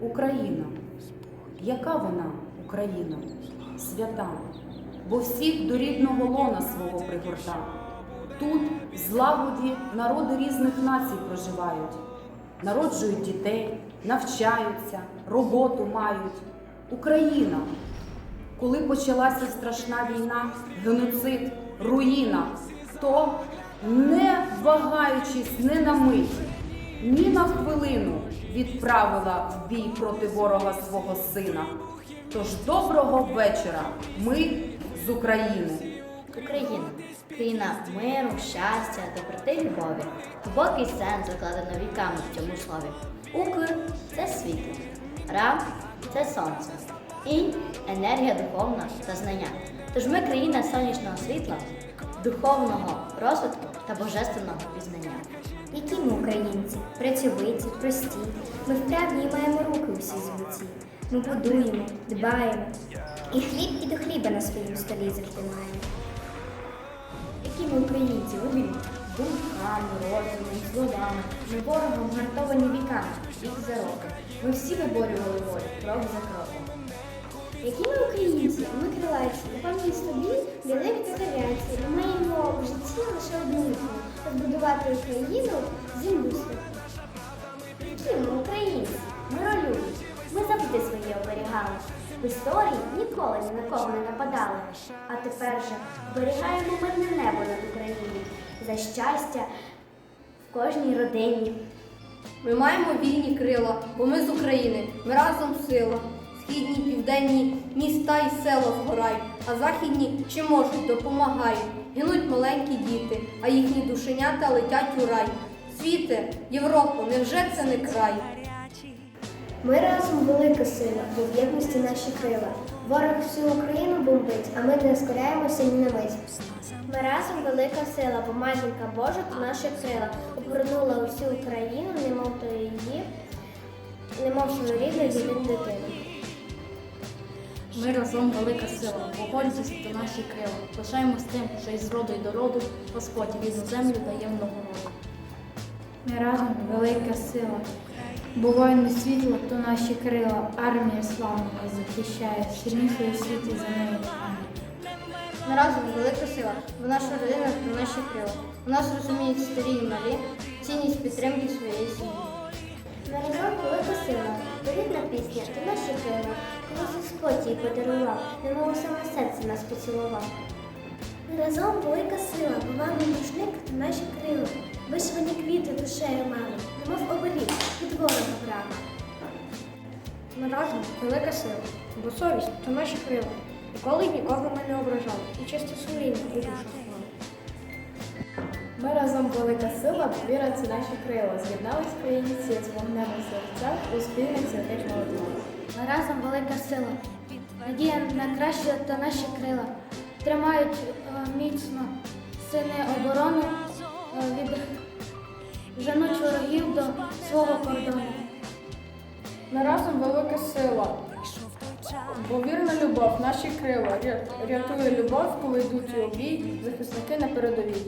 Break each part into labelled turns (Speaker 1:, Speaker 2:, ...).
Speaker 1: Україна. Яка вона, Україна? Свята, бо всіх до рідного лона свого пригорта. Тут в злагоді народи різних націй проживають, народжують дітей, навчаються, роботу мають. Україна, коли почалася страшна війна, геноцид, руїна, то не вагаючись не на мить, ні на хвилину відправила в бій проти ворога свого сина. Тож доброго вечора, ми з України.
Speaker 2: Україна країна миру, щастя, доброти, любові. Глибокий сенс закладено віками в цьому слові. Укр це світло, Ра це сонце. І енергія духовна та знання. Тож ми країна сонячного світла, духовного розвитку та божественного пізнання.
Speaker 3: Які ми українці, працьовиті, прості. Ми вправні і маємо руки усі золоті. Ми будуємо, дбаємо. І хліб і до хліба на своїм столі завжди. Які ми українці, любі думками, розумом, словами. Ми ворогом гартовані віками, рік за роком. Ми всі виборювали волю, крок за кроком. Які ми українці? Ми крилаті, певні собі, білеві та зав'янці. Ми маємо в житті лише одну мету – побудувати Україну землю святу. Які ми українці? Миролюбі. Ми завжди своє оберігали. В історії ніколи ні на кого не нападали. А тепер же оберігаємо мирне небо над Україною за щастя в кожній родині.
Speaker 4: Ми маємо вільні крила, бо ми з України, ми разом сила. Східні, південні міста і села згорають, а західні чи можуть допомагають. Гинуть маленькі діти, а їхні душенята летять у рай. Світе, Європо, невже це не край?
Speaker 3: Ми разом велика сила, бо в єдності наші крила. Ворог всю Україну бомбить, а ми не скоряємося ні на мить. Ми разом велика сила, бо матінка Божа то наші крила обернула усю Україну, немов то її, немов свою рідну єдину дитину.
Speaker 5: Ми разом велика сила, бо гордість то наші крила. Пишаємось тим, що із роду й до роду Господь рідну землю дає в нагороду.
Speaker 6: Ми разом велика сила. Бо воїни світла, то наші крила, армія славна нас захищає, сильнішої у світі за нею.
Speaker 4: Ми разом велика сила, бо наша родина це наші крила. У нас розуміють старі і малі цінність підтримки своєї сім'ї.
Speaker 3: Ми велика сила, рідна пісня то наші крила. Коли Господь їй подарував, немов саме серце нас поцілував. Разом велика сила, бо вам рушник то наші крила. Вишивані квіти душею мами, немов оберіг від ворога брама.
Speaker 4: Ми разом велика сила, бо совість то наші крила. Ніколи нікого ми не ображали і чисто сумління у душу.
Speaker 6: Ми разом велика сила, віра це наші крила. З'єднались українці з вогнем у серцях у спільних святих молитвах.
Speaker 3: Ми разом велика сила. Надія на краще та наші крила. Тримають е, міцно сини оборони е, від женуть ворогів до свого кордону.
Speaker 6: Ми разом велика сила. Бо вірна любов, наші крила, рятує любов, коли йдуть у бій, захисники на передовій.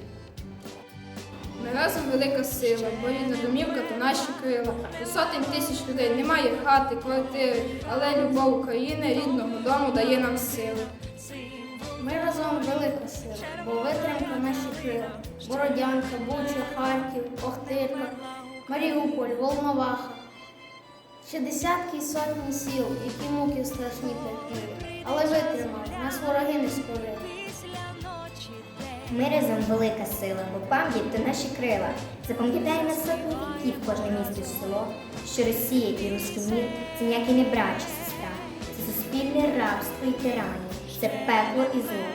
Speaker 4: Ми разом велика сила, бо рідна домівка то наші крила. У сотень тисяч людей немає хати, квартири, але любов України рідного дому дає нам сили.
Speaker 3: Ми разом велика сила, бо витримка наші крила. Бородянка, Буча, Харків, Охтирка, Маріуполь, Волноваха. Ще десятки і сотні сіл, які муки страшні терпіли. Але витримали, нас вороги не скорили.
Speaker 7: Ми разом велика сила, бо пам'ять то наші крила. Запам'ятаємо сотні віків кожне місто село, що Росія і руський мір це ніякі не брат чи сестра. Це суспільне рабство і тиранія, це пекло і зло.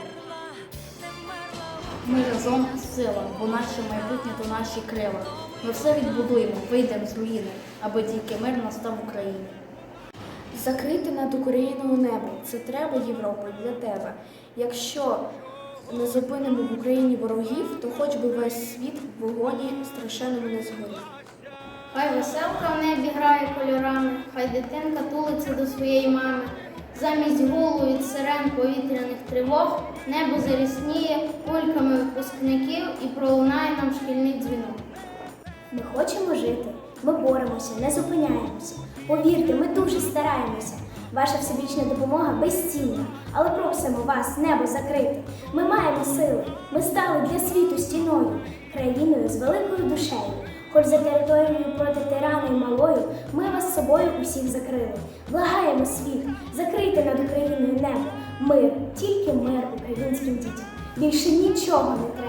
Speaker 5: Ми разом сила, бо наше майбутнє то наші крила. Ми все відбудуємо, вийдемо з руїни, аби тільки мир настав в Україні.
Speaker 6: Закрити над Україною небо. Це треба, Європа, для тебе. Якщо не зупинимо в Україні ворогів, то хоч би весь світ в вогоні страшенному не згорів.
Speaker 3: Хай веселка в небі грає кольорами, хай дитинка тулиться до своєї мами. Замість гулу від сирен повітряних тривог небо зарісніє кульками випускників і пролунає нам шкільний дзвінок. Ми хочемо жити Ми боремося, не зупиняємося. Повірте, ми дуже стараємося. Ваша всебічна допомога безцінна, але просимо вас небо закрити. Ми маємо сили. Ми стали для світу стіною, країною з великою душею. Хоч за територією проти тирана і малою, ми вас собою усіх закрили. Благаємо світ, закрийте над Україною небо. Мир, тільки мир українським дітям. Більше нічого не треба.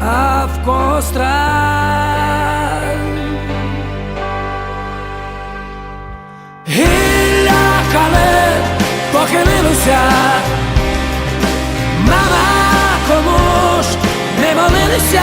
Speaker 8: А в когось страх. Гілля кале похилилося, мама кому ж не молилися,